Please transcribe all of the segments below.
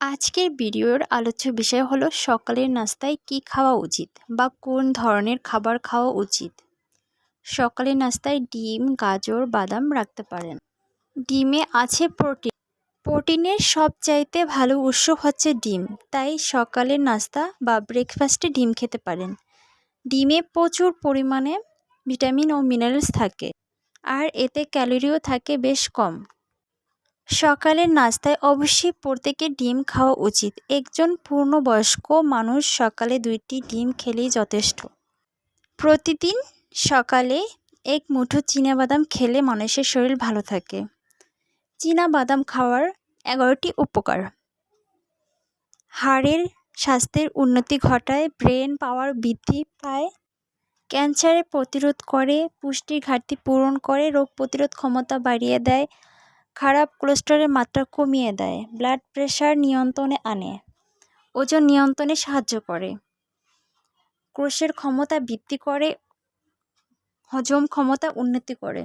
আজকের ভিডিওর আলোচ্য বিষয় হলো সকালের নাস্তায় কি খাওয়া উচিত বা কোন ধরনের খাবার খাওয়া উচিত? সকালের নাস্তায় ডিম, গাজর, বাদাম রাখতে পারেন। ডিমে আছে প্রোটিন। প্রোটিনের সবচাইতে ভালো উৎস হচ্ছে ডিম, তাই সকালের নাস্তা বা ব্রেকফাস্টে ডিম খেতে পারেন। ডিমে প্রচুর পরিমাণে ভিটামিন ও মিনারেলস থাকে, আর এতে ক্যালোরিও থাকে বেশ কম। সকালের নাস্তায় অবশ্যই প্রত্যেকের ডিম খাওয়া উচিত। একজন পূর্ণবয়স্ক মানুষ সকালে দুইটি ডিম খেলেই যথেষ্ট। প্রতিদিন সকালে এক মুঠো বাদাম খেলে মানুষের শরীর ভালো থাকে। বাদাম খাওয়ার এগারোটি উপকার। হাড়ের স্বাস্থ্যের উন্নতি ঘটায়, ব্রেন পাওয়ার বৃদ্ধি পায়, ক্যান্সারের প্রতিরোধ করে, পুষ্টির ঘাটতি পূরণ করে, রোগ প্রতিরোধ ক্ষমতা বাড়িয়ে দেয় খারাপ কোলেস্টেরলের মাত্রা কমিয়ে দেয় ব্লাড প্রেশার নিয়ন্ত্রণে আনে, ওজন নিয়ন্ত্রণে সাহায্য করে। কোষের ক্ষমতা বৃদ্ধি করে, হজম ক্ষমতা উন্নতি করে।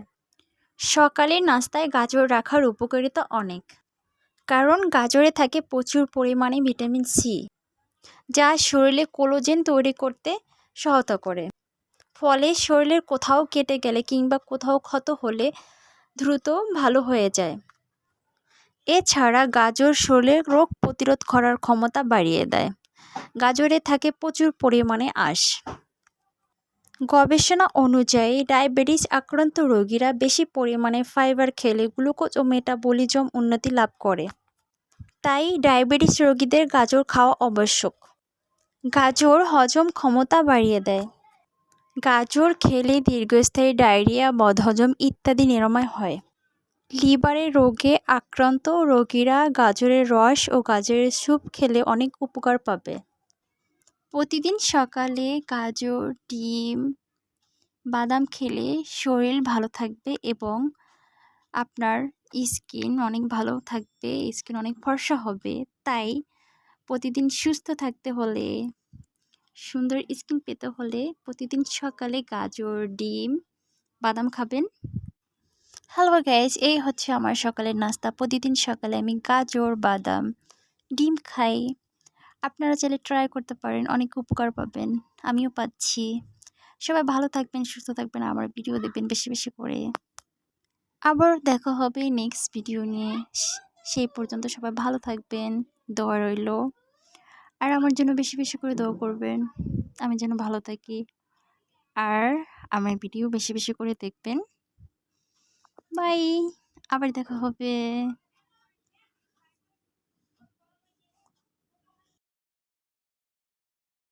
সকালে নাস্তায় গাজর রাখার উপকারিতা অনেক, কারণ গাজরে থাকে প্রচুর পরিমাণে ভিটামিন সি, যা শরীরে কোলোজেন তৈরি করতে সহায়তা করে। ফলে শরীরের কোথাও কেটে গেলে কিংবা কোথাও ক্ষত হলে দ্রুত ভালো হয়ে যায়। এছাড়া গাজর শরীরের রোগ প্রতিরোধ করার ক্ষমতা বাড়িয়ে দেয়। গাজরে থাকে প্রচুর পরিমাণে আঁশ। গবেষণা অনুযায়ী ডায়াবেটিস আক্রান্ত রোগীরা বেশি পরিমাণে ফাইবার খেলে গ্লুকোজ ও মেটাবলিজম উন্নতি লাভ করে। তাই ডায়াবেটিস রোগীদের গাজর খাওয়া আবশ্যক। গাজর হজম ক্ষমতা বাড়িয়ে দেয়। গাজর, খেলে দীর্ঘস্থায়ী ডায়রিয়া, বদহজম ইত্যাদি নিরাময় হয়। লিভারের রোগে আক্রান্ত রোগীরা গাজরের রস ও গাজরের স্যুপ খেলে অনেক উপকার পাবে। প্রতিদিন সকালে গাজর, ডিম, বাদাম খেলে শরীর ভালো থাকবে এবং আপনার স্কিন অনেক ভালো থাকবে, স্কিন অনেক ফর্সা হবে। তাই প্রতিদিন সুস্থ থাকতে হলে সুন্দর স্কিন পেতে হলে প্রতিদিন সকালে গাজর, ডিম, বাদাম খাবেন। হ্যালো গাইজ এই হচ্ছে আমার সকালের নাস্তা। প্রতিদিন সকালে আমি গাজর, বাদাম, ডিম খাই। আপনারা চাইলে ট্রাই করতে পারেন, অনেক উপকার পাবেন। আমিও পাচ্ছি। সবাই ভালো থাকবেন, সুস্থ থাকবেন, আমার ভিডিও দেখবেন বেশি বেশি করে। আবার দেখা হবে নেক্সট ভিডিও নিয়ে। সেই পর্যন্ত সবাই ভালো থাকবেন। দোয়া রইল। আর আমার জন্য বেশি বেশি করে দোয়া করবেন। আমি যেন ভালো থাকি। আর আমার ভিডিও বেশি বেশি করে দেখবেন। বাই। আবার দেখা হবে।